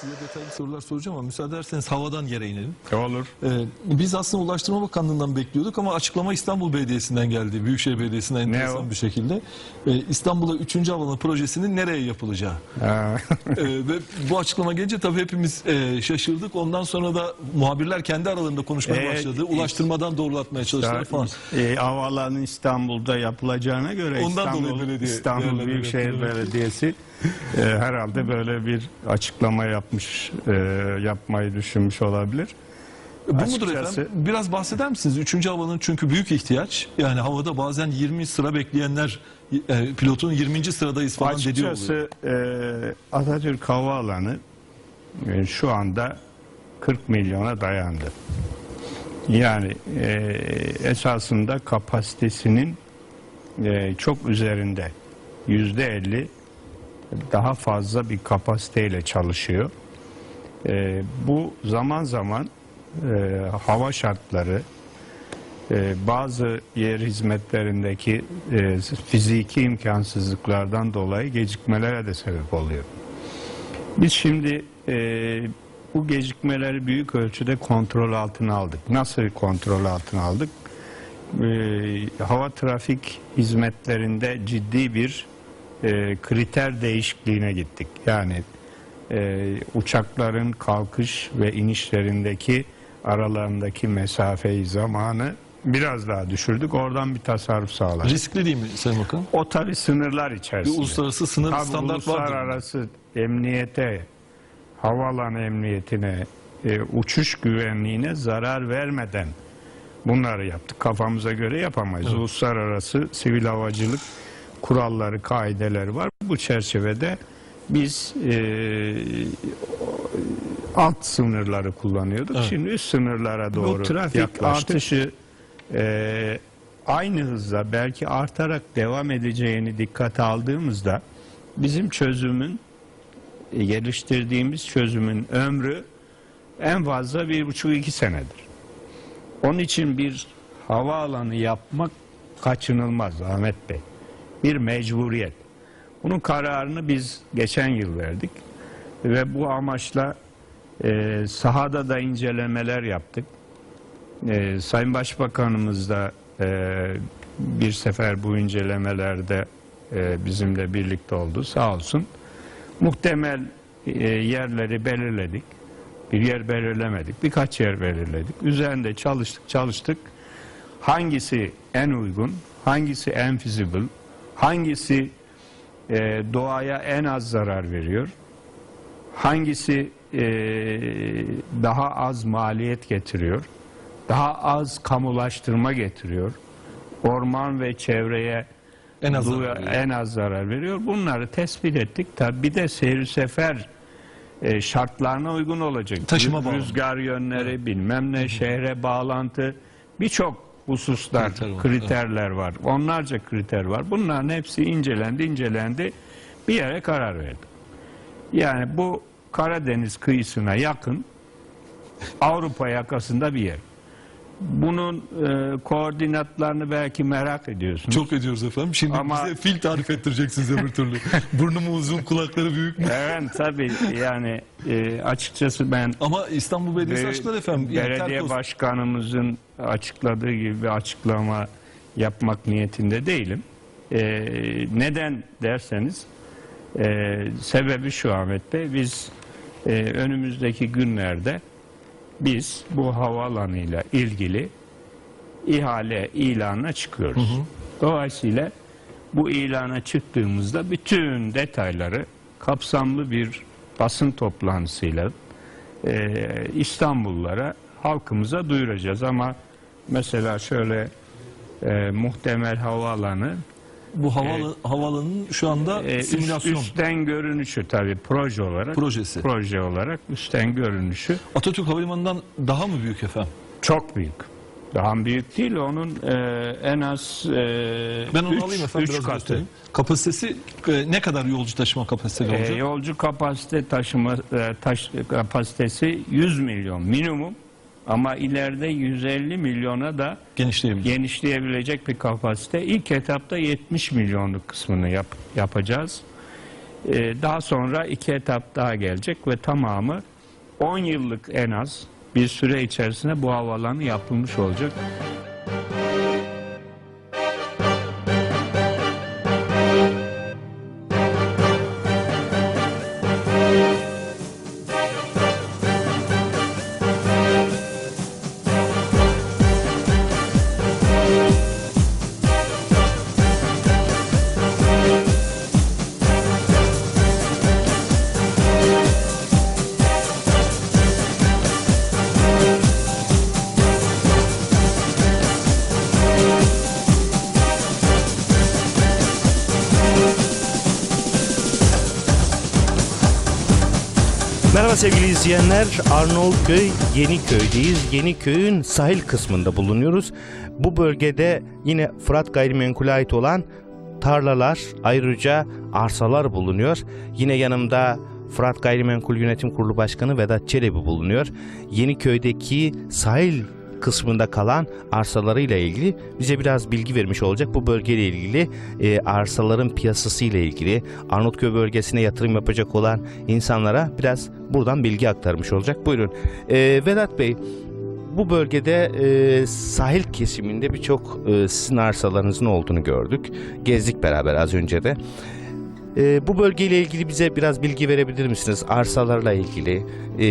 size detaylı sorular soracağım ama müsaade ederseniz havadan yere inelim. Olur. Ee, biz aslında Ulaştırma Bakanlığı'ndan bekliyorduk ama açıklama İstanbul Belediyesi'nden geldi. Büyükşehir Belediyesi'nden enteresan o? bir şekilde. Ee, İstanbul'a 3. Havaalanı projesinin nereye yapılacağı. Ee, ve bu açıklama gelince tabii hepimiz e, şaşırdık. Ondan sonra da muhabirler kendi aralarında konuşmaya Evet, başladı. Ulaştırmadan doğrulatmaya çalıştılar falan. E, havaalanı İstanbul'da yapılacağına göre Ondan İstanbul, dolayı belediye İstanbul Büyükşehir. Belediyesi e, herhalde böyle bir açıklama yapmış, e, yapmayı düşünmüş olabilir. Bu mudur Açıkçası- efendim? Biraz bahseder misiniz? Üçüncü havanın çünkü büyük ihtiyaç. Yani havada bazen 20 sıra bekleyenler e, pilotun 20. sıradayız falan dediği oluyor. Açıkçası e, Atatürk Havaalanı e, şu anda 40 milyona dayandı. Yani e, esasında kapasitesinin e, çok üzerinde yüzde 50 daha fazla bir kapasiteyle çalışıyor. E, bu zaman zaman e, hava şartları, e, bazı yer hizmetlerindeki e, fiziki imkansızlıklardan dolayı gecikmelere de sebep oluyor. Biz şimdi e, bu gecikmeleri büyük ölçüde kontrol altına aldık. Nasıl kontrol altına aldık? E, hava trafik hizmetlerinde ciddi bir e, kriter değişikliğine gittik. Yani e, uçakların kalkış ve inişlerindeki aralarındaki mesafeyi zamanı biraz daha düşürdük. Oradan bir tasarruf sağladık. Riskli değil mi Sayın Bakan? O tabi sınırlar Bir içerisinde. uluslararası sınır Tabii standart vardır. uluslararası emniyete, havaalanı emniyetine, e, uçuş güvenliğine zarar vermeden bunları yaptık. Kafamıza göre yapamayız. Uluslararası sivil havacılık kuralları, kaideleri var. Bu çerçevede biz e, alt sınırları kullanıyorduk. Evet. Şimdi üst sınırlara doğru Bu trafik yaklaştık. artışı Ee, aynı hızla belki artarak devam edeceğini dikkate aldığımızda bizim çözümün e, geliştirdiğimiz çözümün ömrü en fazla bir buçuk iki senedir. Onun için bir havaalanı yapmak kaçınılmaz Ahmet Bey. Bir mecburiyet. Bunun kararını biz geçen yıl verdik ve bu amaçla e, sahada da incelemeler yaptık. Ee, Sayın Başbakanımız da e, bir sefer bu incelemelerde e, bizimle birlikte oldu sağ olsun. Muhtemel e, yerleri belirledik. Bir yer belirlemedik. Birkaç yer belirledik. Üzerinde çalıştık çalıştık. Hangisi en uygun, hangisi en feasible, hangisi e, doğaya en az zarar veriyor, hangisi e, daha az maliyet getiriyor, daha az kamulaştırma getiriyor, orman ve çevreye En az du- zarar veriyor. en az zarar veriyor. Bunları tespit ettik. Tabi bir de seyir sefer e, şartlarına uygun olacak. Taşıma Rü- bağlı. Rüzgar yönleri, bilmem ne, şehre bağlantı, birçok hususlar, Kriter var, kriterler var. Onlarca kriter var. Bunların hepsi incelendi, incelendi. Bir yere karar verdik. Yani bu Karadeniz kıyısına yakın Avrupa yakasında bir yer. Bunun e, koordinatlarını belki merak ediyorsunuz. Çok ediyoruz efendim. Şimdi Ama- bize fil tarif ettireceksiniz öbür türlü. Burnu mu uzun, kulakları büyük mü? Evet tabii yani e, açıkçası ben Ama İstanbul Belediyesi Be- açıkladı efendim. Belediye Terkos- başkanımızın açıkladığı gibi bir açıklama yapmak niyetinde değilim. E, neden derseniz e, sebebi şu Ahmet Bey biz e, önümüzdeki günlerde biz bu havaalanıyla ilgili ihale ilanına çıkıyoruz. Dolayısıyla bu ilana çıktığımızda bütün detayları kapsamlı bir basın toplantısıyla e, İstanbullulara halkımıza duyuracağız ama mesela şöyle e, muhtemel havaalanı Bu havalı, havaalanının şu anda e, üst- simülasyon üstten görünüşü tabii proje olarak projesi. proje olarak üstten görünüşü Atatürk Havalimanı'ndan daha mı büyük efendim? çok büyük. Daha büyük değil onun e, en az e, Ben onu üç- alayım efendim üç biraz katı. göstereyim. Kapasitesi e, ne kadar yolcu taşıma kapasiteli E, olacak? yolcu kapasite taşıma e, taş, kapasitesi 100 milyon minimum ama ileride 150 milyona da genişleyebilecek bir kapasite. İlk etapta 70 milyonluk kısmını yap, yapacağız. E, daha sonra iki etap daha gelecek ve tamamı 10 yıllık en az bir süre içerisinde bu havaalanı yapılmış olacak. Sevgili izleyenler. Arnavutköy Yeniköy'deyiz. Yeniköy'ün sahil kısmında bulunuyoruz. Bu bölgede yine Fırat Gayrimenkul'e ait olan tarlalar, ayrıca arsalar bulunuyor. Yine yanımda Fırat Gayrimenkul Yönetim Kurulu Başkanı Vedat Çelebi bulunuyor. Yeniköy'deki sahil kısmında kalan arsalarıyla ilgili bize biraz bilgi vermiş olacak. Bu bölgeyle ilgili e, arsaların piyasası ile ilgili Arnavutköy bölgesine yatırım yapacak olan insanlara biraz buradan bilgi aktarmış olacak. Buyurun. E, Vedat Bey bu bölgede e, sahil kesiminde birçok e, sizin arsalarınızın olduğunu gördük. Gezdik beraber az önce de. E, bu bölgeyle ilgili bize biraz bilgi verebilir misiniz? Arsalarla ilgili, e,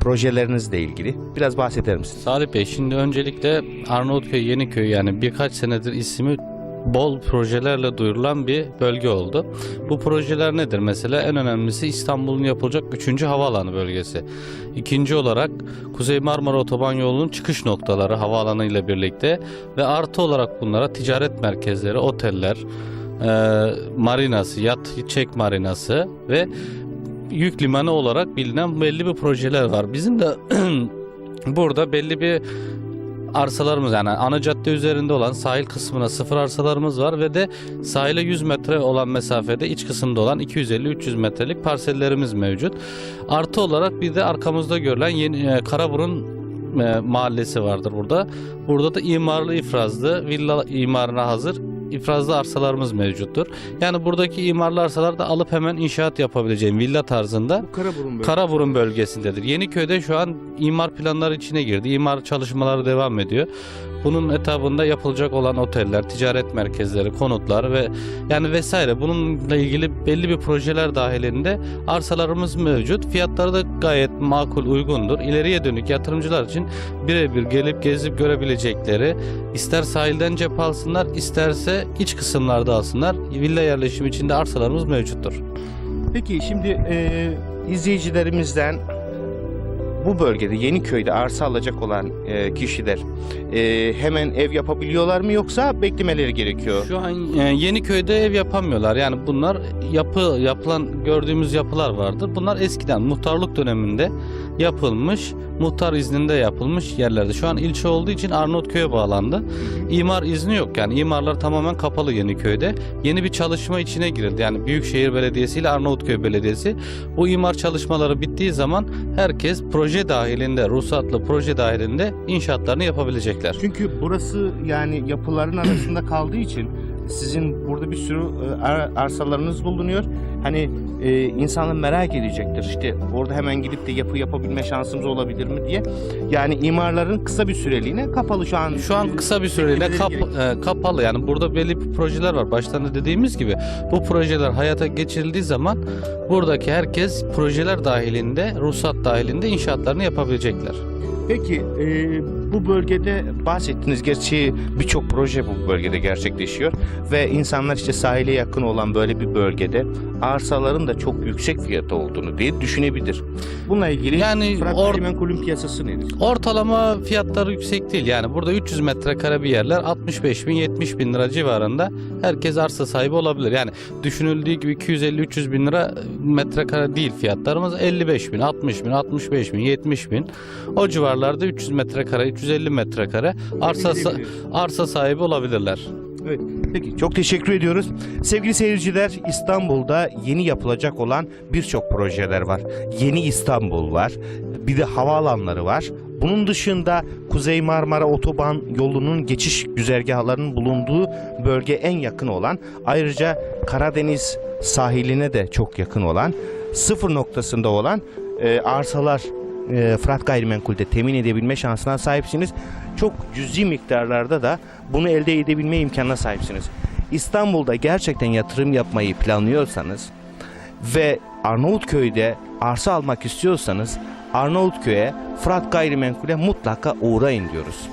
projelerinizle ilgili biraz bahseder misiniz? Salih Bey şimdi öncelikle Arnavutköy Yeniköy yani birkaç senedir ismi bol projelerle duyurulan bir bölge oldu. Bu projeler nedir? Mesela en önemlisi İstanbul'un yapılacak 3. havaalanı bölgesi. İkinci olarak Kuzey Marmara Otoban yolunun çıkış noktaları havaalanı ile birlikte ve artı olarak bunlara ticaret merkezleri, oteller, marinası, yat çek marinası ve yük limanı olarak bilinen belli bir projeler var. Bizim de burada belli bir arsalarımız yani ana cadde üzerinde olan sahil kısmına sıfır arsalarımız var ve de sahile 100 metre olan mesafede iç kısımda olan 250-300 metrelik parsellerimiz mevcut. Artı olarak bir de arkamızda görülen yeni e, Karaburun e, mahallesi vardır burada. Burada da imarlı ifrazlı villa imarına hazır ifrazlı arsalarımız mevcuttur. Yani buradaki imarlı arsalar da alıp hemen inşaat yapabileceğim villa tarzında Karaburun Karaburun bölgesindedir. Yeniköy'de şu an imar planları içine girdi. İmar çalışmaları devam ediyor. Bunun etabında yapılacak olan oteller, ticaret merkezleri, konutlar ve yani vesaire bununla ilgili belli bir projeler dahilinde arsalarımız mevcut. Fiyatları da gayet makul, uygundur. İleriye dönük yatırımcılar için birebir gelip gezip görebilecekleri ister sahilden cep alsınlar, isterse iç kısımlarda alsınlar. Villa yerleşimi içinde arsalarımız mevcuttur. Peki şimdi e, izleyicilerimizden bu bölgede Yeniköy'de arsa alacak olan e, kişiler e, hemen ev yapabiliyorlar mı yoksa beklemeleri gerekiyor? Şu an e, Yeniköy'de ev yapamıyorlar. Yani bunlar yapı yapılan gördüğümüz yapılar vardır. Bunlar eskiden muhtarlık döneminde yapılmış, muhtar izninde yapılmış yerlerde. Şu an ilçe olduğu için Arnavutköy'e bağlandı. İmar izni yok. Yani imarlar tamamen kapalı Yeniköy'de. Yeni bir çalışma içine girildi. Yani Büyükşehir Belediyesi ile Arnavutköy Belediyesi. Bu imar çalışmaları bittiği zaman herkes proje dahilinde, ruhsatlı proje dahilinde inşaatlarını yapabilecekler. Çünkü burası yani yapıların arasında kaldığı için sizin burada bir sürü e, ar- arsalarınız bulunuyor. Hani e, insanlar merak edecektir. İşte orada hemen gidip de yapı yapabilme şansımız olabilir mi diye. Yani imarların kısa bir süreliğine kapalı şu an. Şu an kısa bir Beklemeleri kap- e, kapalı yani burada belli projeler var. Baştan da dediğimiz gibi bu projeler hayata geçirildiği zaman buradaki herkes projeler dahilinde, ruhsat dahilinde inşaatlarını yapabilecekler. Peki e, bu bölgede bahsettiniz gerçi birçok proje bu bölgede gerçekleşiyor ve insanlar işte sahile yakın olan böyle bir bölgede arsaların da çok yüksek fiyatı olduğunu diye düşünebilir. Bununla ilgili Yani or- piyasası nedir? Ortalama fiyatları yüksek değil. Yani burada 300 metrekare bir yerler 65 bin 70 bin lira civarında herkes arsa sahibi olabilir. Yani düşünüldüğü gibi 250-300 bin lira metrekare değil fiyatlarımız 55 bin 60 bin 65 bin 70 bin o civarlarda 300 metrekare 350 metrekare arsa, sa- arsa sahibi olabilirler. Evet. Peki çok teşekkür ediyoruz. Sevgili seyirciler İstanbul'da yeni yapılacak olan birçok projeler var. Yeni İstanbul var. Bir de havaalanları var. Bunun dışında Kuzey Marmara Otoban yolunun geçiş güzergahlarının bulunduğu bölge en yakın olan ayrıca Karadeniz sahiline de çok yakın olan sıfır noktasında olan e, arsalar e, Fırat Gayrimenkul'de temin edebilme şansına sahipsiniz. Çok cüzi miktarlarda da bunu elde edebilme imkanına sahipsiniz. İstanbul'da gerçekten yatırım yapmayı planlıyorsanız ve Arnavutköy'de arsa almak istiyorsanız Arnavutköy'e Fırat Gayrimenkul'e mutlaka uğrayın diyoruz.